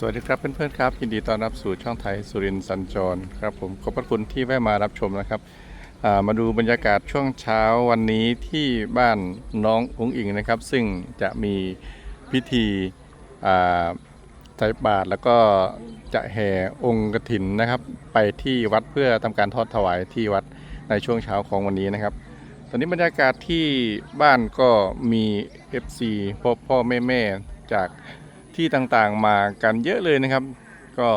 สวัสดีครับเพื่อนๆครับยินดีต้อนรับสู่ช่องไทยสุรินทร์สัญจรครับผมขอบพระคุณที่แวะมารับชมนะครับมาดูบรรยากาศช่วงเช้าวันนี้ที่บ้านน้ององอิงนะครับ ซึ่งจะมีพิธีใส่บาตรแล้วก็จะแห่องค์กฐินนะครับ ไปที่วัดเพื่อทำการทอดถวายที่วัดในช่วงเช้าของวันนี้นะครับ ตอนนี้บรรยากาศที่บ้านก็มี FC พ่อพ่อแม่แม่ๆจาก ที่ต่างๆมากันเยอะเลยนะครับ ก็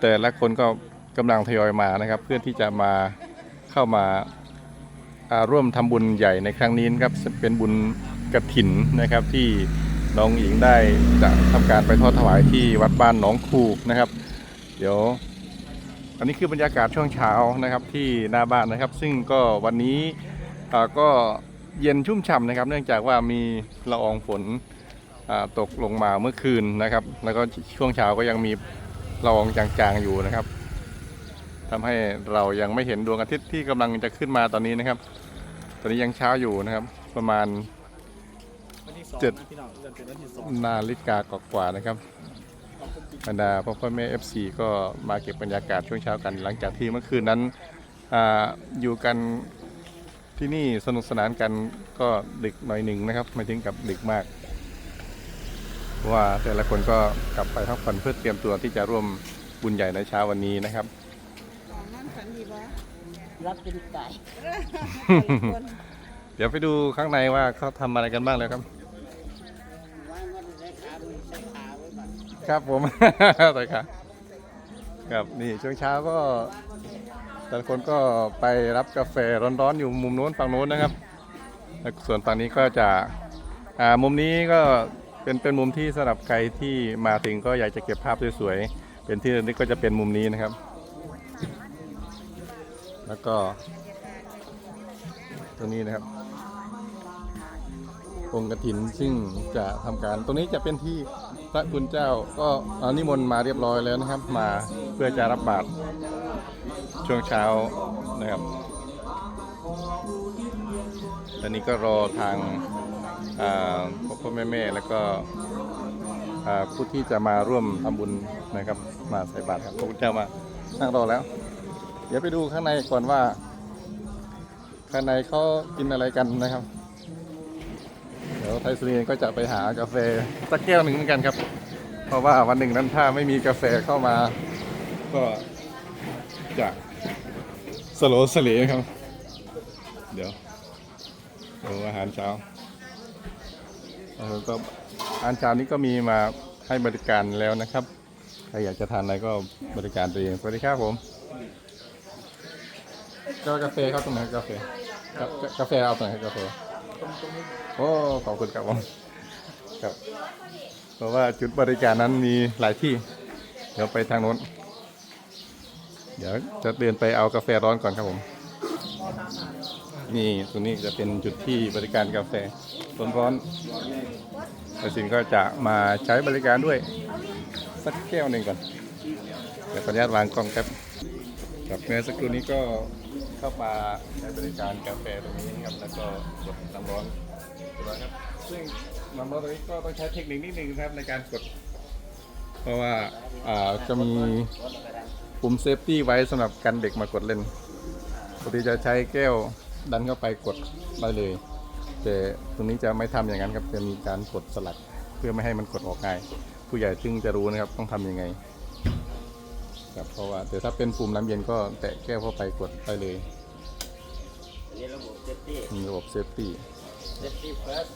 แต่ละคนก็กำลังทยอยมานะครับ เพื่อที่จะมาเข้ามาาร่วมทำบุญใหญ่ในครั้งนี้นะครับเป็นบุญกระถินนะครับที่น้องหญิงได้จะทำการไปทอดถวายที่วัดบ้านหนองคูนะครับ เดี๋ยวอันนี้คือบรรยากาศช่วงเช้านะครับที่หน้าบ้านนะครับ ซึ่งก็วันนี้ก็เย็นชุ่มฉ่ำนะครับ เนื่องจากว่ามีละอองฝน ตกลงมาเมื่อคืนนะครับ แล้วก็ช่วงเช้าก็ยังมีละอองจางๆอยู่นะครับทำให้เรายังไม่เห็นดวงอาทิตย์ที่กำลังจะขึ้นมาตอนนี้นะครับ ตอนนี้ยังเช้าอยู่นะครับ ประมาณเจ็ดนาฬิกากว่าๆนะครับบรรดาพ่อพ่อแม่ FC ก็มาเก็บบรรยากาศช่วงเช้ากัน หลังจากที่เมื่อคืนนั้นออยู่กันที่นี่สนุกสนานกันก็ดึกหน่อยหนึ่งนะครับ ไม่ถึงกับดึกมาก ว่าแต่ละคนก็กลับไปพักผ่อนเพื่อเตรียมตัวที่จะร่วมบุญใหญ่ในเช้าวันนี้นะครับของนั่นฝันดีบ่รับเป็นไก่คนเดี๋ยวไปดูข้างในว่าเขาทำอะไรกันบ้างแล้วครับว่ามันใช้ขามือใช้ขาไว้ก่อนครับผมต่อยครับครับนี่ช่วงเช้าก็แต่ละคนก็ไปรับกาแฟร้อนๆอยู่มุมโน้นฝั่งโน้นนะครับแล้วส่วนฝั่งนี้ก็จะอ่ามุมนี้ก็ เป็นเป็นมุมที่สำหรับใครที่มาถึงก็อยากจะเก็บภาพสวยๆ เป็นที่ระลึกก็จะเป็นมุมนี้นะครับ แล้วก็ ตรงนี้นะครับองค์กฐินซึ่งจะทำการตรงนี้จะเป็นที่พระคุณเจ้าก็นิมนต์มาเรียบร้อยแล้วนะครับ มาเพื่อจะรับบาตรช่วงเช้านะครับตอนนี้ก็รอทาง พ่อพ่อแม่แม่แล้วก็ผู้ที่จะมาร่วมทำบุญนะครับ มาใส่บาตรครับพระคุณเจ้ามานั่งรอแล้ว เดี๋ยวไปดูข้างในก่อนว่า ข้างในเขากินอะไรกันนะครับ เดี๋ยวไทยสุรินก็จะไปหากาแฟสักแก้วหนึ่งเหมือนกันครับ เพราะว่าวันหนึ่งนั้นถ้าไม่มีกาแฟเข้ามา ก็จะสโลสเลครับ เดี๋ยวดูอาหารเช้า เออก็อาหารเช้านี้ก็มีมาให้บริการแล้วนะครับ ใครอยากจะทานอะไรก็บริการตัวเอง สวัสดีครับผมก็กาแฟครับตรงไหนกาแฟกาแฟเอาตรงไหนกาแฟโอ้ขอบคุณครับผมครับ เพราะว่าจุดบริการนั้นมีหลายที่ เดี๋ยวไปทางโน้น เดี๋ยวจะเดินไปเอากาแฟร้อนก่อนครับผม นี่ตรงนี้จะเป็นจุดที่บริการกาแฟ ร้อนๆแต่สินก็จะมาใช้บริการด้วย สักแก้วหนึ่งก่อน เดี๋ยวขออนุญาตวางกล้องครับครับเมื่อสักครู่นี้ก็เข้ามาใช้บริการกาแฟตรงนี้นะครับ แล้วก็กดน้ำร้อนเรียบร้อยครับ ซึ่งน้ำร้อนตรงนี้ก็ต้องใช้เทคนิคนิดนึงนะครับในการกด เพราะว่าอ่าจะมีปุ่มเซฟตี้ไว้สำหรับกันเด็กมากดเล่นปกติจะใช้แก้วดันเข้าไปกดได้เลย แต่ตรงนี้จะไม่ทำอย่างนั้นครับจะมีการกดสลักเพื่อไม่ให้มันกดออกง่าย ผู้ใหญ่ซึ่งจะรู้นะครับต้องทำยังไงครับเพราะว่าแต่ถ้าเป็นปุ่มน้ำเย็นก็แตะแก้วเข้าไปกดไปเลยอันนี้ระบบเซฟตี้มีระบบเซฟตี้เซฟตี้เฟิร์ส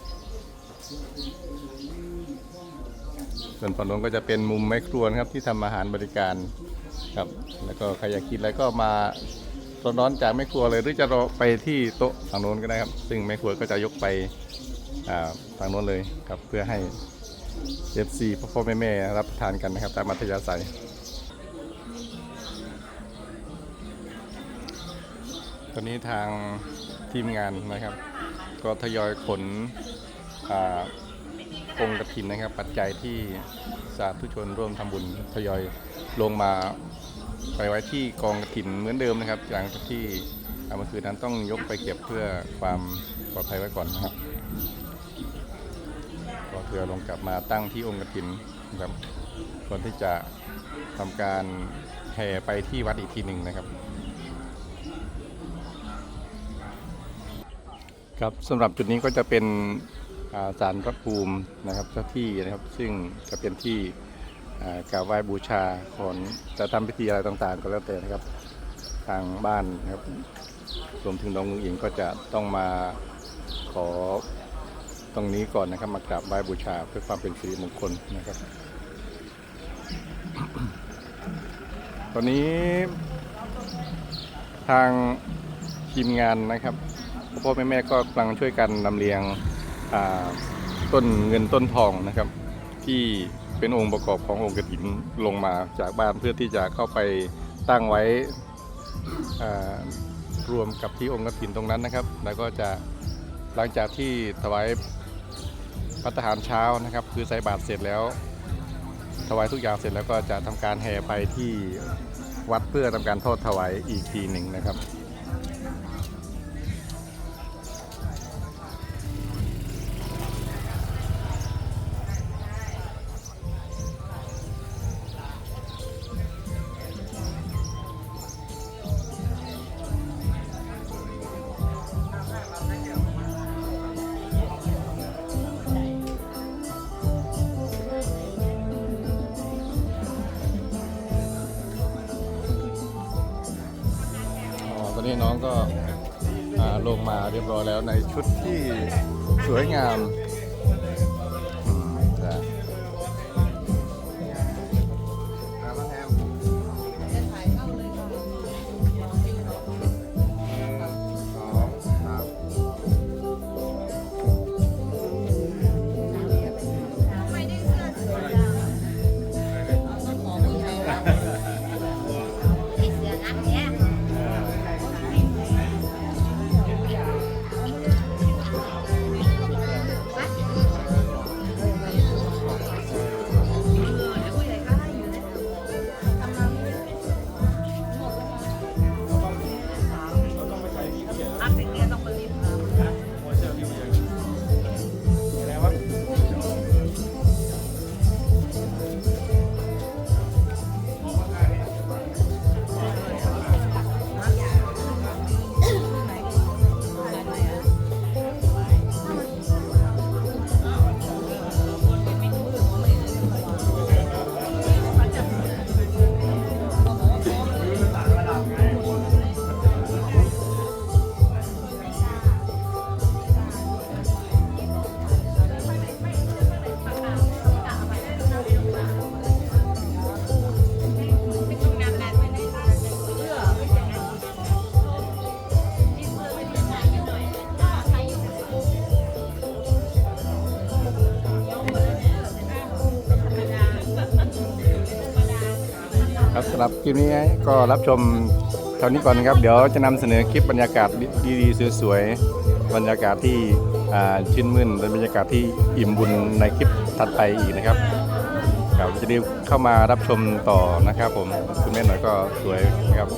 ส่วนฝั่งโน้นก็จะเป็นมุมแม่ครัวนะครับที่ทำอาหารบริการครับ แล้วก็ใครอยากกินอะไรก็มา ร้อนๆจากแม่ครัวเลยหรือจะรอไปที่โต๊ะฝั่งโน้นก็ได้ครับ ซึ่งแม่ครัวก็จะยกไปอ่างโน้นเลยครับเพื่อให้เอฟซีพ่อพ่อแม่แม่ๆรับประทานกันนะครับ ตามมัธยาศัยตอนนี้ทางทีมงานนะครับ ก็ทยอยขนอ่าองค์กฐินนะครับ ปัจจัยที่สาธุชนร่วมทำบุญทยอยลงมา ไปไว้ที่กองกฐินเหมือนเดิมนะครับ หลังจากที่อ่าเมื่อคืนนั้นต้องยกไปเก็บเพื่อความปลอดภัยไว้ก่อนนะครับก็เพื่อลงกลับมาตั้งที่องค์กฐินนะครับก่อนที่จะทำการแห่ไปที่วัดอีกทีหนึ่งนะครับ ครับสำหรับจุดนี้ก็จะเป็นอ่าศาลพระภูมินะครับเจ้าที่นะครับ ซึ่งจะเป็นที่ กราบไหว้บูชาคนจะทำพิธีอะไรต่างๆ ก็แล้วแต่นะครับ ทางบ้านนะครับรวมถึงน้องลุงอิงก็จะต้องมาขอตรงนี้ก่อนนะครับ มากราบไหว้บูชาเพื่อความเป็นสิริมงคลนะครับ ตอนนี้ทางทีมงานนะครับพ่อพ่อแม่แม่ก็กำลังช่วยกันลำเลียงต้นเงินต้นทองนะครับ ที่ เป็นองค์ประกอบขององค์กฐินลงมาจากบ้านเพื่อที่จะเข้าไปตั้งไว้รวมกับที่องค์กฐินตรงนั้นนะครับ แล้วก็จะหลังจากที่ถวายพัฒหารเช้านะครับ คือใส่บาตรเสร็จแล้ว ถวายทุกอย่างเสร็จแล้วก็จะทำการแห่ไปที่วัดเพื่อทำการทอดถวายอีกทีหนึ่งนะครับ นี้น้องก็ลงมาเรียบร้อยแล้วในชุดที่สวยงามำหรับคลิปนี้ก็รับชมเท่านี้ก่อนนะครับ เดี๋ยวจะนำเสนอคลิปบรรยากาศดีๆสวยๆบรรยากาศที่ชื่นมื่นและบรรยากาศที่อิ่มบุญในคลิปถัดไปอีกนะครับครับจะได้เข้ามารับชมต่อนะครับผมคุณแม่หน่อยก็สวยนะครับ